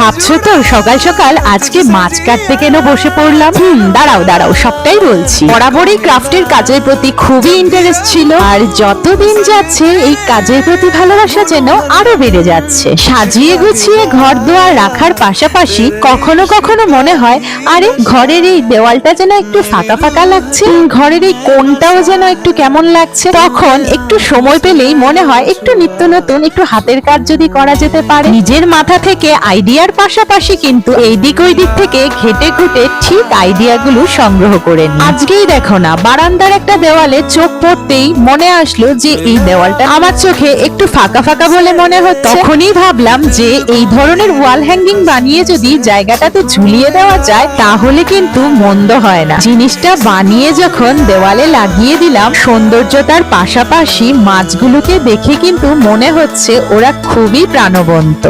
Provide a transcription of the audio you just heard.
ভাবছ তো? সকাল সকাল আজকে মাছ কাটতে কেন বসে পড়লাম? হুম, দাঁড়াও দাঁড়াও, সবটাই বলছি। বরাবরই ক্রাফটের কাজের প্রতি খুবই ইন্টারেস্ট ছিল। আর যতদিন যাচ্ছে, এই কাজের প্রতি ভালোবাসা যেন আরও বেড়ে যাচ্ছে। সাজিয়ে গুছিয়ে ঘর দুয়ার রাখার পাশাপাশি কখনো কখনো মনে হয়, আরে, ঘরের এই দেওয়ালটা যেন একটু ফাঁকা ফাঁকা লাগছে। ঘরের এই কোনটাও যেন একটু কেমন লাগছে। তখন একটু সময় পেলেই মনে হয়, একটু নিত্য নতুন, একটু হাতের কাজ যদি করা যেতে পারে। নিজের মাথা থেকে আইডিয়ার পাশাপাশি কিন্তু এই দিক ওই দিক থেকে ঘেটে ঘুটে ঠিক আইডিয়াগুলো সংগ্রহ করে নিই আজকেই দেখো না, বারান্দার একটা দেওয়ালে চোখ পড়তেই মনে আসলো যে এই দেওয়ালটা আমার চোখে একটু ফাঁকা ফাঁকা বলে মনে হচ্ছে। তখনই ভাবলাম যে এই ধরনের ওয়াল হ্যাঙ্গিং বানিয়ে যদি জায়গাটাতে ঝুলিয়ে দেওয়া যায়, তাহলে কিন্তু মন্দ হয় না। জিনিসটা বানিয়ে যখন দেওয়ালে লাগিয়ে দিলাম, সৌন্দর্যতার পাশাপাশি মাছগুলোকে দেখে কিন্তু মনে হচ্ছে ওরা খুবই প্রাণবন্ত।